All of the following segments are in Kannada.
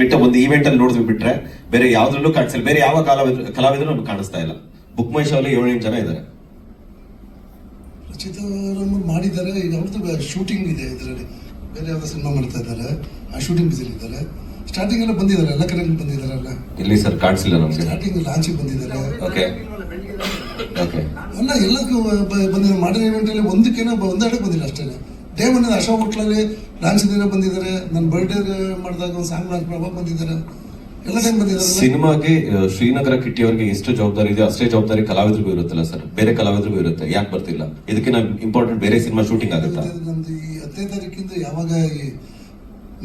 ಮೀಟ್ ಒಂದು ಈವೆಂಟ್ ಅಲ್ಲಿ ನೋಡಿದ್ವಿ ಬಿಟ್ರೆ ಬೇರೆ ಯಾವ್ದ್ರಲ್ಲೂ ಕಾಣಿಸಿಲ್ಲ. ಬೇರೆ ಯಾವ ಕಲಾವಿದ್ರು ಕಲಾವಿದರು ನಮ್ಗೆ ಕಾಣಿಸ್ತಾ ಇಲ್ಲ. ಬುಕ್ ಮೈ ಶೋ ಅಲ್ಲಿ ಏಳೆಂಟು ಜನ ಇದ್ದಾರೆ. ರಚಿತಾ ಅವರನ್ನು ಮಾಡಿದ್ದಾರೆ. ಈಗ ಅವ್ರದ್ದು ಶೂಟಿಂಗ್ ಇದೆ ಇದರಲ್ಲಿ. ಬೇರೆ ಯಾವುದೋ ಸಿನಿಮಾ ಮಾಡ್ತಾ ಇದ್ದಾರೆ. ಆ ಶೂಟಿಂಗ್ ಬಿಸಿಲ್ ಇದ್ದಾರೆ. ಸ್ಟಾರ್ಟಿಂಗ್ ಎಲ್ಲ ಬಂದಿದ್ದಾರೆ. ಎಲ್ಲ ಕಡೆ ಬಂದಿದ್ದಾರಲ್ಲ. ಇಲ್ಲಿ ಸರ್? ಕಾಣಿಸಿಲ್ಲ ನಮ್ಗೆ. ಸ್ಟಾರ್ಟಿಂಗ್ ಲಾಂಚಿಗೆ ಬಂದಿದ್ದಾರೆ. ಓಕೆ ಅಲ್ಲ ಎಲ್ಲಕ್ಕೂ ಬಂದಿದ್ದಾರೆ ಮಾಡಿರೋ ಇವೆಂಟಲ್ಲಿ ಒಂದಕ್ಕೇನೋ ಒಂದೆಡೆ ಬಂದಿಲ್ಲ ಅಷ್ಟೇ ಡೇ ಬಂದಿದೆ ಅಶೋಕ್ ಹೋಟ್ಲಲ್ಲಿ ದಿನ ಬಂದಿದ್ದಾರೆ ನನ್ನ ಬರ್ಡೇ ಮಾಡಿದಾಗ ಒಂದು ಸಾಂಗ್ ಲಾಂಚ್ ಮಾಡುವಾಗ ಬಂದಿದ್ದಾರೆ. ಎಲ್ಲ ಟೈಮ್ ಬಂದಿದ್ದಾರೆ ಸಿನಿಮಾಗೆ ಶ್ರೀನಗರ ಕಿಟ್ಟಿ ಅವರಿಗೆ ಎಷ್ಟು ಜವಾಬ್ದಾರಿ ಇದೆ ಅಷ್ಟೇ ಜವಾಬ್ದಾರಿ ಕಲಾವಿದರಿಗೂ ಇರುತ್ತಲ್ಲ ಸರ್? ಬೇರೆ ಕಲಾವಿದರಿಗೂ ಇರುತ್ತೆ ಯಾಕೆ ಬರ್ತಿಲ್ಲ? ಇದಕ್ಕೆ ಇಂಪಾರ್ಟೆಂಟ್ ಬೇರೆ ಸಿನಿಮಾ ಶೂಟಿಂಗ್ ಆಗುತ್ತೆ? ನಮ್ದು ಈ ಹತ್ತನೇ ತಾರೀಕಿಂದ ಯಾವಾಗ ಈ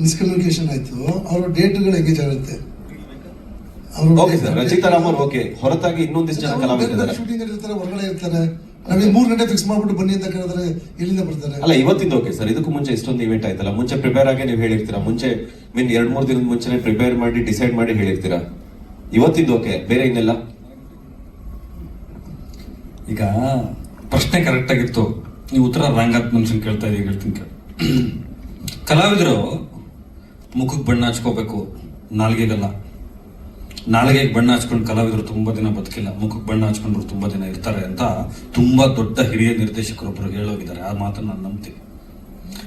ಮಿಸ್ಕಮ್ಯುನಿಕೇಶನ್ ಆಯ್ತು ಅವರ ಡೇಟ್ಗಳು ಎಂಗೇಜ್ ಆಗುತ್ತೆ. Okay sir Rachita Raman okay ಹೊರತಾಗಿ ಇನ್ನೊಂದಿಷ್ಟು ಜನ ಕಲಾವಿದರು ಶೂಟಿಂಗ್ ಇರ್ತಾರೆ ಹೊರಗಡೆ ಇರ್ತಾರೆ. ನಮಗೆ ಮೂರು ಗಂಟೆ ಫಿಕ್ಸ್ ಮಾಡ್ಬಿಟ್ಟು ಬನ್ನಿ ಅಂತ ಕೇಳಿದ್ರೆ ಎಲ್ಲಿಂದ ಬರ್ತಾರೆ? ಅಲ್ಲ ಇವತ್ತಿಂದ ಓಕೆ ಸರ್ ಇದಕ್ಕೂ ಮುಂಚೆ ಇಷ್ಟೊಂದು ಇವೆಂಟ್ ಆಯ್ತಲ್ಲ. ಮುಂಚೆ ಪ್ರಿಪೇರ್ ಆಗಿ ನೀವು ಹೇಳಿರ್ತೀರಾ? ಮುಂಚೆ ಮೀನ್ ಎರಡ್ ಮೂರು ದಿನದ ಮುಂಚೆನೆ ಪ್ರಿಪೇರ್ ಮಾಡಿ ಡಿಸೈಡ್ ಮಾಡಿ ಹೇಳಿರ್ತೀರಾ? ಇವತ್ತಿಂದ ಓಕೆ ಬೇರೆ ಇನ್ನೆಲ್ಲ? ಈಗ ಪ್ರಶ್ನೆ ಕರೆಕ್ಟ್ ಆಗಿತ್ತು. ನೀವು ಉತ್ತರ ರಾಂಗ್ ಆತ್ ಮನುಷ್ಯನ್ ಕೇಳ್ತಾ ಇದೀವಿ ಹೇಳ್ತೀನಿ ಕೇಳಿ. ಕಲಾವಿದರು ಮುಖಕ್ಕೆ ಬಣ್ಣ ಹಚ್ಕೋಬೇಕು. ನಾಲ್ಗೆಗಲ್ಲ. ನಾಲ್ಗೆಗೆ ಬಣ್ಣ ಹಚ್ಕೊಂಡು ಕಲಾವಿದರು ತುಂಬಾ ದಿನ ಬದುಕಿಲ್ಲ, ಮುಖಕ್ಕೆ ಬಣ್ಣ ಹಚ್ಕೊಂಡ್ರು ತುಂಬಾ ದಿನ ಇರ್ತಾರೆ ಅಂತ ತುಂಬಾ ದೊಡ್ಡ ಹಿರಿಯ ನಿರ್ದೇಶಕರೊಬ್ಬರು ಹೇಳೋಗಿದ್ದಾರೆ. ಆ ಮಾತನ್ನು ನಾನು ನಂಬ್ತೀನಿ.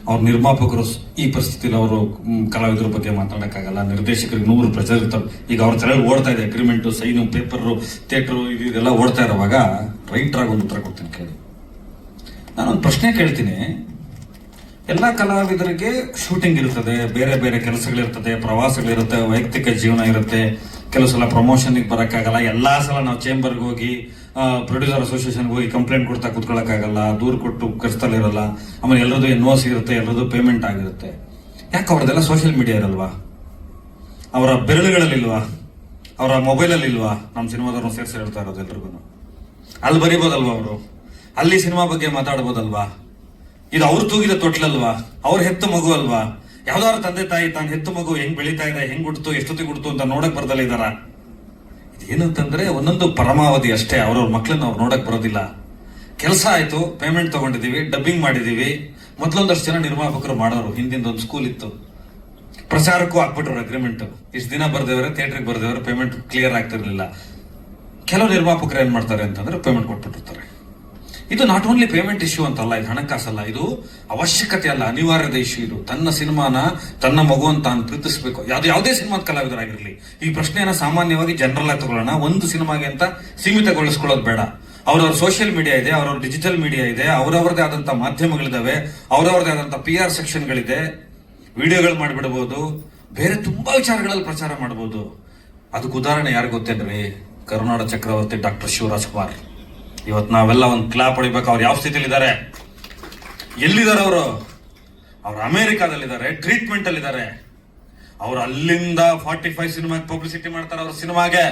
ಅವ್ರ ನಿರ್ಮಾಪಕರು ಈ ಪರಿಸ್ಥಿತಿಯಲ್ಲಿ ಅವರು ಕಲಾವಿದರ ಬಗ್ಗೆ ಮಾತಾಡೋಕ್ಕಾಗಲ್ಲ. ನಿರ್ದೇಶಕರಿಗೆ ನೂರು ಪ್ರೆಷರ್ ಇರ್ತಾರೆ ಈಗ ಅವ್ರ ತಲೆ ಓಡ್ತಾ ಇದೆ ಅಗ್ರಿಮೆಂಟು ಸೈನು ಪೇಪರು ಥಿಯೇಟ್ರು ಇದೆಲ್ಲ ಓಡ್ತಾ ಇರೋವಾಗ ರೈಟರ್ ಆಗಿ ಒಂದು ಉತ್ತರ ಕೊಡ್ತೀನಿ ಕೇಳಿ. ನಾನೊಂದು ಪ್ರಶ್ನೆ ಕೇಳ್ತೀನಿ. ಎಲ್ಲ ಕಲಾವಿದರಿಗೆ ಶೂಟಿಂಗ್ ಇರ್ತದೆ, ಬೇರೆ ಬೇರೆ ಕೆಲಸಗಳಿರ್ತದೆ, ಪ್ರವಾಸಗಳಿರುತ್ತೆ, ವೈಯಕ್ತಿಕ ಜೀವನ ಇರುತ್ತೆ. ಕೆಲವು ಸಲ ಪ್ರಮೋಷನ್ಗೆ ಬರೋಕ್ಕಾಗಲ್ಲ. ಎಲ್ಲಾ ಸಲ ನಾವು ಚೇಂಬರ್ಗೆ ಹೋಗಿ ಪ್ರೊಡ್ಯೂಸರ್ ಅಸೋಸಿಯೇಷನ್ಗೆ ಹೋಗಿ ಕಂಪ್ಲೇಂಟ್ ಕೊಡ್ತಾ ಕೂತ್ಕೊಳ್ಳೋಕ್ಕಾಗಲ್ಲ ದೂರು ಕೊಟ್ಟು ಕರ್ಸ್ತಲಿರಲ್ಲ ಆಮೇಲೆ ಎಲ್ಲರದು ಎನ್ ಓ ಸಿ ಇರುತ್ತೆ ಎಲ್ಲರದು ಪೇಮೆಂಟ್ ಆಗಿರುತ್ತೆ. ಯಾಕೆ ಅವ್ರದ್ದೆಲ್ಲ ಸೋಷಿಯಲ್ ಮೀಡಿಯಾ ಇರಲ್ವಾ? ಅವರ ಬೆರಳುಗಳಲ್ಲಿಲ್ವಾ? ಅವರ ಮೊಬೈಲಲ್ಲಿ ಇಲ್ವಾ ನಮ್ಮ ಸಿನಿಮಾದವ್ರನ್ನ ಸೇರಿಸಿ ಹೇಳ್ತಾ ಇರೋದು ಎಲ್ರಿಗೂ ಅಲ್ಲಿ ಬರಿಬೋದಲ್ವಾ ಅವರು? ಅಲ್ಲಿ ಸಿನಿಮಾ ಬಗ್ಗೆ ಮಾತಾಡ್ಬೋದಲ್ವಾ? ಇದು ಅವ್ರು ತೂಗಿದ ತೊಟ್ಲಲ್ವಾ? ಅವ್ರ ಹೆತ್ತ ಮಗು ಅಲ್ವಾ? ಯಾವ್ದಾದ್ರು ತಂದೆ ತಾಯಿ ತಾನು ಹೆತ್ತು ಮಗು ಹೆಂಗ್ ಬೆಳೀತಾ ಇದೆ, ಹೆಂಗ್ ಹುಡ್ತು ಎಷ್ಟೊತ್ತಿಗೆ ಹುಡ್ತು ಅಂತ ನೋಡಕ್ ಬರ್ದಲ್ಲ ಇದಾರ ಇದೇನಂತಂದ್ರೆ ಒಂದೊಂದು ಪರಮಾವಧಿ ಅಷ್ಟೇ, ಅವ್ರವ್ರ ಮಕ್ಳನ್ನ ಅವ್ರು ನೋಡಕ್ ಬರೋದಿಲ್ಲ. ಕೆಲಸ ಆಯ್ತು ಪೇಮೆಂಟ್ ತಗೊಂಡಿದೀವಿ ಡಬ್ಬಿಂಗ್ ಮಾಡಿದೀವಿ ಮೊದ್ಲೊಂದಷ್ಟು ಜನ ನಿರ್ಮಾಪಕರು ಮಾಡೋರು, ಹಿಂದಿಂದ ಒಂದು ಸ್ಕೂಲ್ ಇತ್ತು. ಪ್ರಚಾರಕ್ಕೂ ಹಾಕ್ಬಿಟ್ರು ಅಗ್ರಿಮೆಂಟ್ ಇಷ್ಟು ದಿನ ಬರ್ದೇವ್ರೆ ಥಿಯೇಟ್ರಿಗೆ ಬರ್ದೇವ್ರೆ ಪೇಮೆಂಟ್ ಕ್ಲಿಯರ್ ಆಗ್ತಿರ್ಲಿಲ್ಲ. ಕೆಲವು ನಿರ್ಮಾಪಕರು ಏನ್ ಮಾಡ್ತಾರೆ ಅಂತಂದ್ರೆ ಪೇಮೆಂಟ್ ಕೊಟ್ಬಿಟ್ಟಿರ್ತಾರೆ ಇದು ನಾಟ್ ಓನ್ಲಿ ಪೇಮೆಂಟ್ ಇಶ್ಯೂ ಅಂತಲ್ಲ, ಇದು ಹಣಕಾಸಲ್ಲ ಇದು ಅವಶ್ಯಕತೆ ಅಲ್ಲ ಅನಿವಾರ್ಯದ ಇಶ್ಯೂ ಇದು. ತನ್ನ ಸಿನಿಮಾನ ತನ್ನ ಮಗುವನ್ನು ತಾನು ಪ್ರೀತಿಸಬೇಕು. ಯಾವ್ದು ಯಾವುದೇ ಸಿನಿಮಾದ ಕಲಾವಿದರಾಗಿರಲಿ. ಈ ಪ್ರಶ್ನೆಯನ್ನ ಸಾಮಾನ್ಯವಾಗಿ ಜನರಲ್ ಆಗಿ ತಗೊಳ್ಳೋಣ. ಒಂದು ಸಿನಿಮಾಗೆ ಅಂತ ಸೀಮಿತಗೊಳಿಸ್ಕೊಳ್ಳೋದು ಬೇಡ. ಅವ್ರವ್ರ ಸೋಷಿಯಲ್ ಮೀಡಿಯಾ ಇದೆ, ಅವ್ರವ್ರ ಡಿಜಿಟಲ್ ಮೀಡಿಯಾ ಇದೆ, ಅವ್ರವ್ರದ್ದೇ ಆದಂಥ ಮಾಧ್ಯಮಗಳಿದ್ದಾವೆ ಅವ್ರವ್ರದ್ದೇ ಆದಂಥ ಪಿ ಆರ್ ಸೆಕ್ಷನ್ಗಳಿದೆ ವಿಡಿಯೋಗಳು ಮಾಡಿಬಿಡಬಹುದು ಬೇರೆ ತುಂಬಾ ವಿಚಾರಗಳಲ್ಲಿ ಪ್ರಚಾರ ಮಾಡಬಹುದು ಅದಕ್ಕೆ ಉದಾಹರಣೆ ಯಾರು ಗೊತ್ತೇನ್ರಿ? ಕರುನಾಡ ಚಕ್ರವರ್ತಿ ಡಾಕ್ಟರ್ ಶಿವರಾಜ್ ಕುಮಾರ್. ಇವತ್ತು ನಾವೆಲ್ಲ ಒಂದು ಕ್ಲಾಪ್ ಹೊಡಿಬೇಕು. ಅವ್ರು ಯಾವ ಸ್ಥಿತಿಲಿದ್ದಾರೆ ಎಲ್ಲಿದ್ದಾರೆ ಅವರು? ಅವ್ರು ಅಮೇರಿಕಾದಲ್ಲಿದ್ದಾರೆ ಟ್ರೀಟ್ಮೆಂಟ್ ಅಲ್ಲಿದ್ದಾರೆ ಅವ್ರು ಅಲ್ಲಿಂದ ಫಾರ್ಟಿ ಫೈವ್ ಸಿನಿಮಾಗೆ ಪಬ್ಲಿಸಿಟಿ ಮಾಡ್ತಾರೆ ಅವ್ರ ಸಿನಿಮಾಗೆ.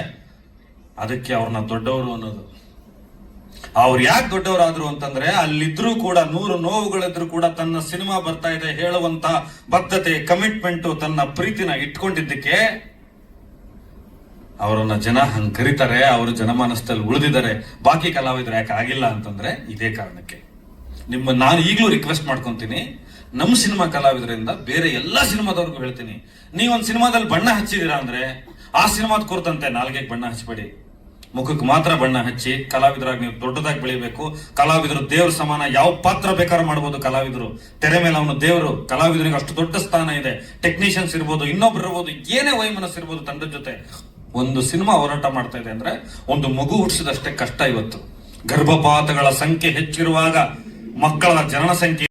ಅದಕ್ಕೆ ಅವ್ರನ್ನ ದೊಡ್ಡವರು ಅನ್ನೋದು. ಅವ್ರು ಯಾಕೆ ದೊಡ್ಡವರಾದ್ರು ಅಂತಂದ್ರೆ, ಅಲ್ಲಿದ್ರು ಕೂಡ, ನೂರು ನೋವುಗಳಿದ್ರು ಕೂಡ ತನ್ನ ಸಿನಿಮಾ ಬರ್ತಾ ಇದೆ ಹೇಳುವಂತ ಬದ್ಧತೆ ಕಮಿಟ್ಮೆಂಟ್ ತನ್ನ ಪ್ರೀತಿನ ಇಟ್ಕೊಂಡಿದ್ದಕ್ಕೆ ಅವರನ್ನ ಜನ ಹಂಗ್ ಕರೀತಾರೆ, ಅವರು ಜನಮಾನಸದಲ್ಲಿ ಉಳಿದಿದ್ದಾರೆ, ಬಾಕಿ ಕಲಾವಿದರು ಯಾಕೆ ಆಗಿಲ್ಲ ಅಂತಂದ್ರೆ ಇದೇ ಕಾರಣಕ್ಕೆ. ನಿಮ್ಮ ನಾನು ಈಗಲೂ ರಿಕ್ವೆಸ್ಟ್ ಮಾಡ್ಕೊಂತೀನಿ ನಮ್ಮ ಸಿನಿಮಾ ಕಲಾವಿದರಿಂದ ಬೇರೆ ಎಲ್ಲಾ ಸಿನಿಮಾದವ್ರಿಗೂ ಹೇಳ್ತೀನಿ, ನೀವೊಂದು ಸಿನಿಮಾದಲ್ಲಿ ಬಣ್ಣ ಹಚ್ಚಿದೀರಾ ಅಂದ್ರೆ, ಆ ಸಿನಿಮಾದ ಕುರಿತಂತೆ ನಾಲ್ಗೆಗೆ ಬಣ್ಣ ಹಚ್ಚಬೇಡಿ ಮುಖಕ್ಕೆ ಮಾತ್ರ ಬಣ್ಣ ಹಚ್ಚಿ, ಕಲಾವಿದರಾಗಿ ನೀವು ದೊಡ್ಡದಾಗಿ ಬೆಳಿಬೇಕು, ಕಲಾವಿದರು ದೇವ್ರ ಸಮಾನ, ಯಾವ ಪಾತ್ರ ಬೇಕಾದ್ರೂ ಮಾಡ್ಬೋದು ಕಲಾವಿದರು, ತೆರೆ ಮೇಲೆ ಅವನು ದೇವರು, ಕಲಾವಿದರಿಗೆ ಅಷ್ಟು ದೊಡ್ಡ ಸ್ಥಾನ ಇದೆ ಟೆಕ್ನಿಷಿಯನ್ಸ್ ಇರ್ಬೋದು, ಇನ್ನೊಬ್ರು ಇರ್ಬೋದು, ಏನೇ ವೈಮನಸ್ ಇರ್ಬೋದು ತಂಡದ ಜೊತೆ ಒಂದು ಸಿನಿಮಾ ಹೋರಾಟ ಮಾಡ್ತಾ ಇದೆ ಅಂದ್ರೆ ಒಂದು ಮಗು ಹುಟ್ಟಿಸಿದಷ್ಟೇ ಕಷ್ಟ ಇವತ್ತು. ಗರ್ಭಪಾತಗಳ ಸಂಖ್ಯೆ ಹೆಚ್ಚಿರುವಾಗ ಮಕ್ಕಳ ಜನನ ಸಂಖ್ಯೆ